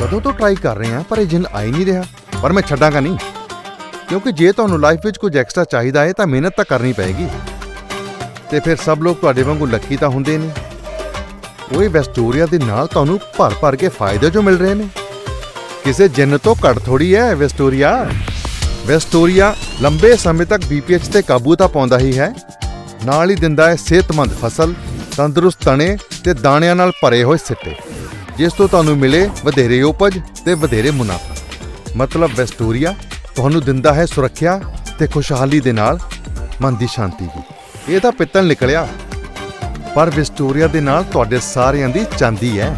ਕਦੋਂ ਤੋਂ ਟਰਾਈ ਕਰ ਰਹੇ ਹਾਂ, ਪਰ ਇਹ ਜਿੰਨ ਆਈ ਨਹੀਂ ਰਿਹਾ। ਪਰ ਮੈਂ ਛੱਡਾਂਗਾ ਨਹੀਂ। ਕਿਉਂਕਿ ਜੇ ਤੁਹਾਨੂੰ ਲਾਈਫ ਵਿੱਚ ਕੁਝ ਐਕਸਟਰਾ ਚਾਹੀਦਾ ਹੈ, ਤਾਂ ਮਿਹਨਤ ਤਾਂ ਕਰਨੀ ਪਏਗੀ। ਤੇ ਫਿਰ ਸਭ ਲੋਕ ਤੁਹਾਡੇ ਵਾਂਗੂ ਲੱਕੀ ਤਾਂ ਹੁੰਦੇ ਨੇ ਉਹ ਵੈਸਟੋਰੀਆ ਦੇ ਨਾਲ ਤੁਹਾਨੂੰ ਭਰ ਭਰ ਕੇ ਫਾਇਦੇ ਜੋ ਮਿਲ ਰਹੇ ਨੇ। ਕਿਸੇ ਜਿੰਨ ਤੋਂ ਘੱਟ ਥੋੜੀ ਹੈ ਵੈਸਟੋਰੀਆ। ਵੈਸਟੋਰੀਆ ਲੰਬੇ ਸਮੇਂ ਤੱਕ ਬੀਪੀਐਚ ਤੇ ਕਾਬੂ ਤਾਂ ਪਾਉਂਦਾ ਹੀ ਹੈ। ਨਾਲ ਹੀ ਦਿੰਦਾ ਹੈ ਸਿਹਤਮੰਦ ਫਸਲ, ਤੰਦਰੁਸਤ ਤਣੇ ਤੇ ਦਾਣਿਆਂ ਨਾਲ ਭਰੇ ਹੋਏ ਸਿੱਟੇ। ਜਿਸ ਤੋਂ ਤੁਹਾਨੂੰ ਮਿਲੇ ਵਧੇਰੇ ਉਪਜ ਤੇ ਵਧੇਰੇ ਮੁਨਾਫਾ। ਮਤਲਬ ਵੈਸਟੋਰੀਆ ਤੁਹਾਨੂੰ ਦਿੰਦਾ ਹੈ ਸੁਰੱਖਿਆ ਤੇ ਖੁਸ਼ਹਾਲੀ ਦੇ ਨਾਲ ਮਨ ਦੀ ਸ਼ਾਂਤੀ ਵੀ। ਇਹ ਤਾਂ ਪਿੱਤਲ ਨਿਕਲਿਆ। ਪਰ ਵਿਸਟੋਰੀਆ ਦੇ ਨਾਲ ਤੁਹਾਡੇ ਸਾਰਿਆਂ ਦੀ ਚਾਂਦੀ ਹੈ।